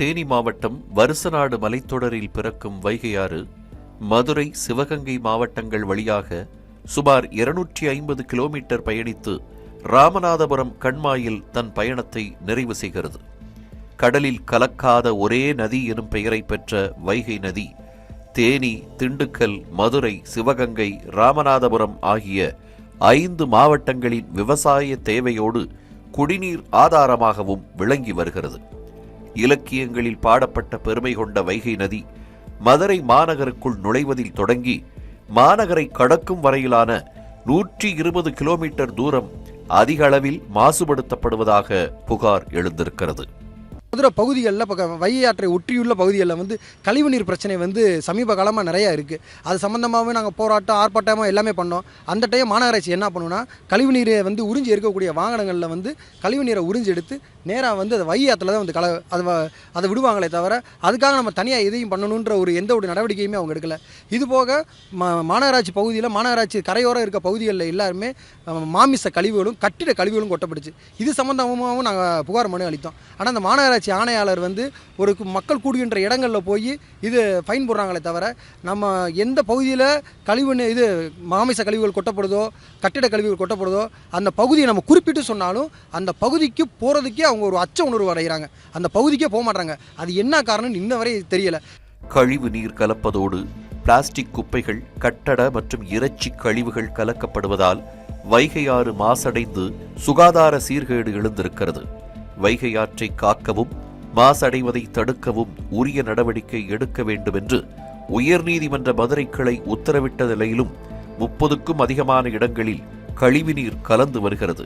தேனி மாவட்டம் வருசநாடு மலைத்தொடரில் பிறக்கும் வைகையாறு மதுரை சிவகங்கை மாவட்டங்கள் வழியாக சுமார் இருநூற்றி ஐம்பது கிலோமீட்டர் பயணித்து ராமநாதபுரம் கண்மாயில் தன் பயணத்தை நிறைவு செய்கிறது. கடலில் கலக்காத ஒரே நதி எனும் பெயரை பெற்ற வைகை நதி தேனி திண்டுக்கல் மதுரை சிவகங்கை ராமநாதபுரம் ஆகிய ஐந்து மாவட்டங்களின் விவசாய தேவையோடு குடிநீர் ஆதாரமாகவும் விளங்கி வருகிறது. இலக்கியங்களில் பாடப்பட்ட பெருமை கொண்ட வைகை நதி மதுரை மாநகருக்குள் நுழைவதில் தொடங்கி மாநகரை கடக்கும் வரையிலான நூற்றி இருபது கிலோமீட்டர் தூரம் அதிக அளவில் மாசுபடுத்தப்படுவதாக புகார் எழுந்திருக்கிறது. மதுரை பகுதிகளில் இப்போ வையாற்றை ஒட்டியுள்ள பகுதிகளில் வந்து கழிவுநீர் பிரச்சனை வந்து சமீப காலமாக நிறையா இருக்குது அது சம்மந்தமாகவே நாங்கள் போராட்டம் ஆர்ப்பாட்டமாக எல்லாமே பண்ணோம். அந்த டைம் மாநகராட்சி என்ன பண்ணுவோம்னா கழிவுநீரை வந்து உறிஞ்சி இருக்கக்கூடிய வாகனங்களில் வந்து கழிவுநீரை உறிஞ்சி எடுத்து நேராக வந்து அதை வையாற்றில் தான் வந்து கல அது அதை விடுவாங்களே தவிர அதுக்காக நம்ம தனியாக எதையும் பண்ணணுன்ற ஒரு எந்த ஒரு நடவடிக்கையுமே அவங்க எடுக்கலை. இது போக மாநகராட்சி பகுதியில் மாநகராட்சி கரையோரம் இருக்க பகுதிகளில் எல்லாருமே மாமிச கழிவுகளும் கட்டிட கழிவுகளும் கொட்டப்படுச்சு இது சம்மந்தமாகவும் நாங்கள் புகார் மனு அளித்தோம். ஆனால் அந்த மாநகராட்சி ஆணையாளர் வந்து ஒரு மக்கள் கூடுகின்ற இடங்களில் போய் இது ஃபைன் போடுறாங்களே தவிர நம்ம எந்த பகுதியில் கழிவு இது மாமிச கழிவுகள் கொட்டப்படுதோ கட்டிட கழிவுகள் கொட்டப்படுதோ அந்த பகுதியை நம்ம குறிப்பிட்டு சொன்னாலும் அந்த பகுதிக்கு போகிறதுக்கே அவங்க ஒரு அச்ச உணர்வு அடைகிறாங்க. அந்த பகுதிக்கே போக மாட்டாங்க அது என்ன காரணம்னு இன்ன வரை தெரியலை. கழிவு நீர் கலப்பதோடு பிளாஸ்டிக் குப்பைகள் கட்டட மற்றும் இறைச்சி கழிவுகள் கலக்கப்படுவதால் வைகை ஆறு மாசடைந்து சுகாதார சீர்கேடு எழுந்திருக்கிறது. வைகை ஆற்றை காக்கவும் மாசடைவதை தடுக்கவும் உரிய நடவடிக்கை எடுக்க வேண்டும் என்று உயர்நீதிமன்ற மதுரை கிளை உத்தரவிட்ட நிலையிலும் முப்பதுக்கும் அதிகமான இடங்களில் கழிவுநீர் கலந்து வருகிறது.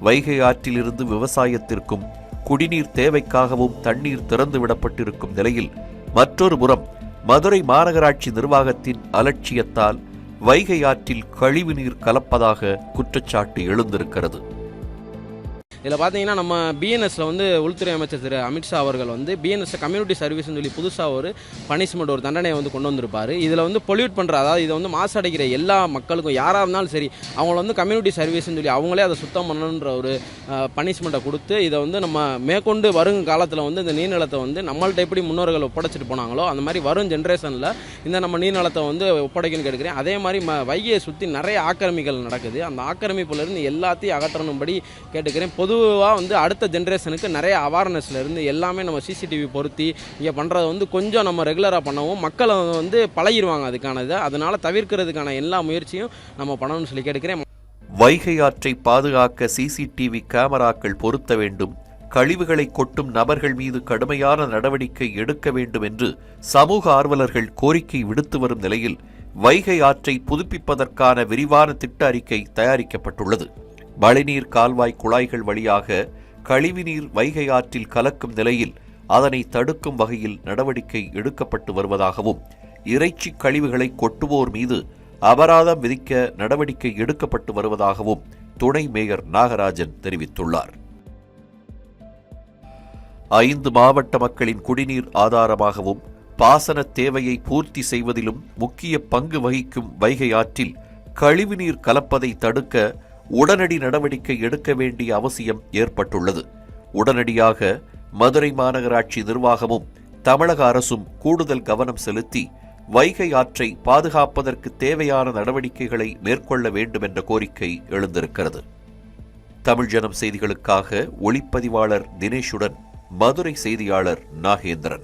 வைகை ஆற்றிலிருந்து விவசாயத்திற்கும் குடிநீர் தேவைக்காகவும் தண்ணீர் திறந்து விடப்பட்டிருக்கும் நிலையில் மற்றொரு புறம் மதுரை மாநகராட்சி நிர்வாகத்தின் அலட்சியத்தால் வைகை ஆற்றில் கழிவுநீர் கலப்பதாக குற்றச்சாட்டு எழுந்திருக்கிறது. இதில் பார்த்தீங்கன்னா நம்ம பிஎன்எஸ்ல வந்து உள்துறை அமைச்சர் திரு அமித்ஷா அவர்கள் வந்து பிஎன்எஸ் கம்யூனிட்டி சர்வீஸ்னு சொல்லி புதுசாக ஒரு பனிஷ்மெண்ட் ஒரு தண்டனையை வந்து கொண்டு வந்திருப்பார். இதில் வந்து பொல்யூட் பண்ணுற அதாவது இதை வந்து மாசடைக்கிற எல்லா மக்களுக்கும் யாராக இருந்தாலும் சரி அவங்கள வந்து கம்யூனிட்டி சர்வீஸ்னு சொல்லி அவங்களே அதை சுத்தம் பண்ணணுன்ற ஒரு பனிஷ்மெண்ட்டை கொடுத்து இதை வந்து நம்ம மேற்கொண்டு வரும் காலத்தில் வந்து இந்த நீர்நிலத்தை வந்து நம்மள்ட்ட எப்படி முன்னோர்கள் ஒப்படைச்சிட்டு போனாங்களோ அந்த மாதிரி வரும் ஜென்ரேஷனில் இந்த நம்ம நீர்நிலத்தை வந்து ஒப்படைக்கணும்னு கேட்குறேன் அதே மாதிரி ம வைகையை சுற்றி நிறைய ஆக்கிரமிகள் நடக்குது. அந்த ஆக்கிரமிப்புலேருந்து எல்லாத்தையும் அகற்றணும்படி கேட்டுக்கிறேன். பொது பொதுவாக வந்து அடுத்த ஜென்ரேஷனுக்கு நிறைய அவேர்னஸ்ல இருந்து எல்லாமே நம்ம சிசிடிவி பொருத்தி இங்கே பண்ணுறதை வந்து கொஞ்சம் நம்ம ரெகுலராக பண்ணவும் மக்களை வந்து பழகிடுவாங்க அதுக்கானது. அதனால் தவிர்க்கிறதுக்கான எல்லா முயற்சியும் நம்ம பண்ணணும்னு சொல்லி கேட்டுக்கிறேன். வைகை ஆற்றை பாதுகாக்க சிசிடிவி கேமராக்கள் பொருத்த வேண்டும். கழிவுகளை கொட்டும் நபர்கள் மீது கடுமையான நடவடிக்கை எடுக்க வேண்டும் என்று சமூக ஆர்வலர்கள் கோரிக்கை விடுத்து வரும் நிலையில் வைகை ஆற்றை புதுப்பிப்பதற்கான விரிவான திட்ட அறிக்கை தயாரிக்கப்பட்டுள்ளது. மழைநீர் கால்வாய் குழாய்கள் வழியாக கழிவுநீர் வைகை ஆற்றில் கலக்கும் நிலையில் அதனை தடுக்கும் வகையில் நடவடிக்கை எடுக்கப்பட்டு வருவதாகவும் இறைச்சி கழிவுகளை கொட்டுவோர் மீது அபராதம் விதிக்க நடவடிக்கை எடுக்கப்பட்டு வருவதாகவும் துணை மேயர் நாகராஜன் தெரிவித்துள்ளார். ஐந்து மாவட்ட மக்களின் குடிநீர் ஆதாரமாகவும் பாசன தேவையை பூர்த்தி செய்வதிலும் முக்கிய பங்கு வகிக்கும் வைகை ஆற்றில் கழிவுநீர் கலப்பதை தடுக்க உடனடி நடவடிக்கை எடுக்க வேண்டிய அவசியம் ஏற்பட்டுள்ளது. உடனடியாக மதுரை மாநகராட்சி நிர்வாகமும் தமிழக அரசும் கூடுதல் கவனம் செலுத்தி வைகை ஆற்றை பாதுகாப்பதற்கு தேவையான நடவடிக்கைகளை மேற்கொள்ள வேண்டும் என்ற கோரிக்கை எழுந்திருக்கிறது. தமிழ் ஜனம் செய்திகளுக்காக ஒளிப்பதிவாளர் தினேஷுடன் மதுரை செய்தியாளர் நாகேந்திரன்.